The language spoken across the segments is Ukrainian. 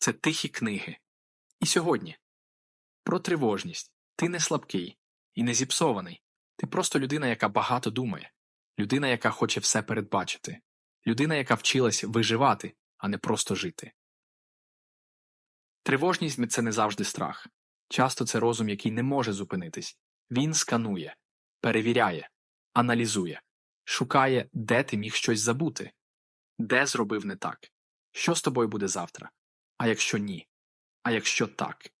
це тихі книги. І сьогодні про тривожність. Ти не слабкий і не зіпсований. Ти просто людина, яка багато думає, людина, яка хоче все передбачити, людина, яка вчилась виживати, а не просто жити. Тривожність це не завжди страх. Часто це розум, який не може зупинитись. Він сканує, перевіряє, аналізує, шукає, де ти міг щось забути, де зробив не так, що з тобою буде завтра, а якщо ні, а якщо так.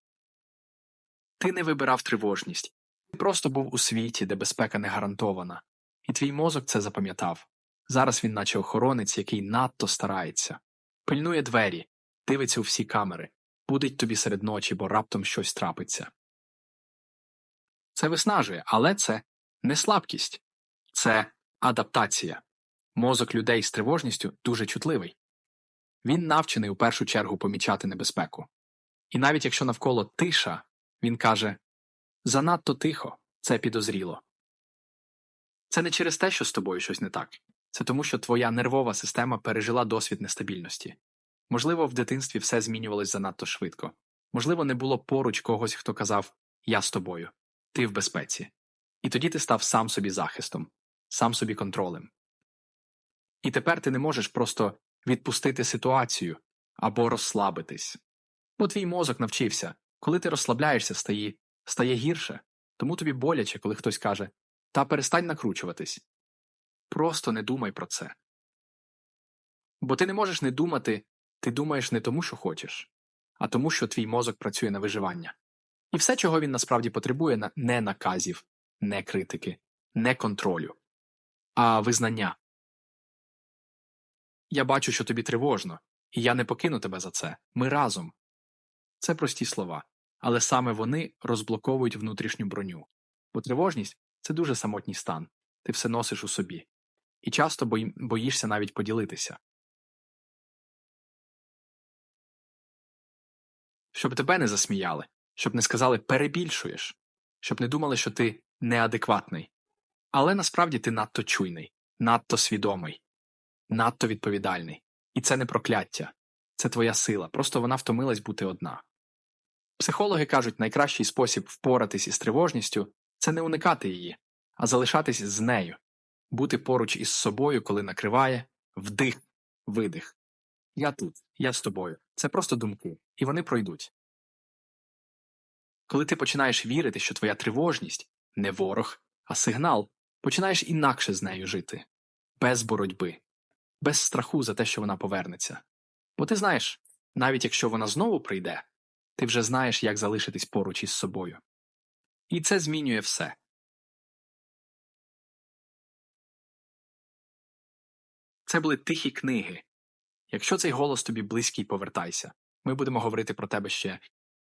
Ти не вибирав тривожність, ти просто був у світі, де безпека не гарантована, і твій мозок це запам'ятав. Зараз він, наче охоронець, який надто старається, пильнує двері, дивиться у всі камери, будить тобі серед ночі, бо раптом щось трапиться. Це виснажує, але це не слабкість, це адаптація. Мозок людей з тривожністю дуже чутливий. Він навчений у першу чергу помічати небезпеку. І навіть якщо навколо тиша, він каже занадто тихо, це підозріло. Це не через те, що з тобою щось не так, це тому, що твоя нервова система пережила досвід нестабільності. Можливо, в дитинстві все змінювалось занадто швидко. Можливо, не було поруч когось, хто казав Я з тобою, ти в безпеці. І тоді ти став сам собі захистом, сам собі контролем. І тепер ти не можеш просто відпустити ситуацію або розслабитись. Бо твій мозок навчився, коли ти розслабляєшся, стає, стає гірше, тому тобі боляче, коли хтось каже Та перестань накручуватись. Просто не думай про це. Бо ти не можеш не думати, ти думаєш не тому, що хочеш, а тому, що твій мозок працює на виживання. І все, чого він насправді потребує, не наказів, не критики, не контролю, а визнання. Я бачу, що тобі тривожно, і я не покину тебе за це. Ми разом. Це прості слова, але саме вони розблоковують внутрішню броню. Бо тривожність це дуже самотній стан, ти все носиш у собі, і часто бої... боїшся навіть поділитися. Щоб тебе не засміяли, щоб не сказали перебільшуєш, щоб не думали, що ти неадекватний. Але насправді ти надто чуйний, надто свідомий, надто відповідальний. І це не прокляття, це твоя сила, просто вона втомилась бути одна. Психологи кажуть, найкращий спосіб впоратись із тривожністю це не уникати її, а залишатись з нею, бути поруч із собою, коли накриває, вдих, видих. Я тут, я з тобою. Це просто думки, і вони пройдуть. Коли ти починаєш вірити, що твоя тривожність не ворог, а сигнал, починаєш інакше з нею жити, без боротьби, без страху за те, що вона повернеться. Бо ти знаєш, навіть якщо вона знову прийде, ти вже знаєш, як залишитись поруч із собою. І це змінює все. Це були тихі книги. Якщо цей голос тобі близький, повертайся. Ми будемо говорити про тебе ще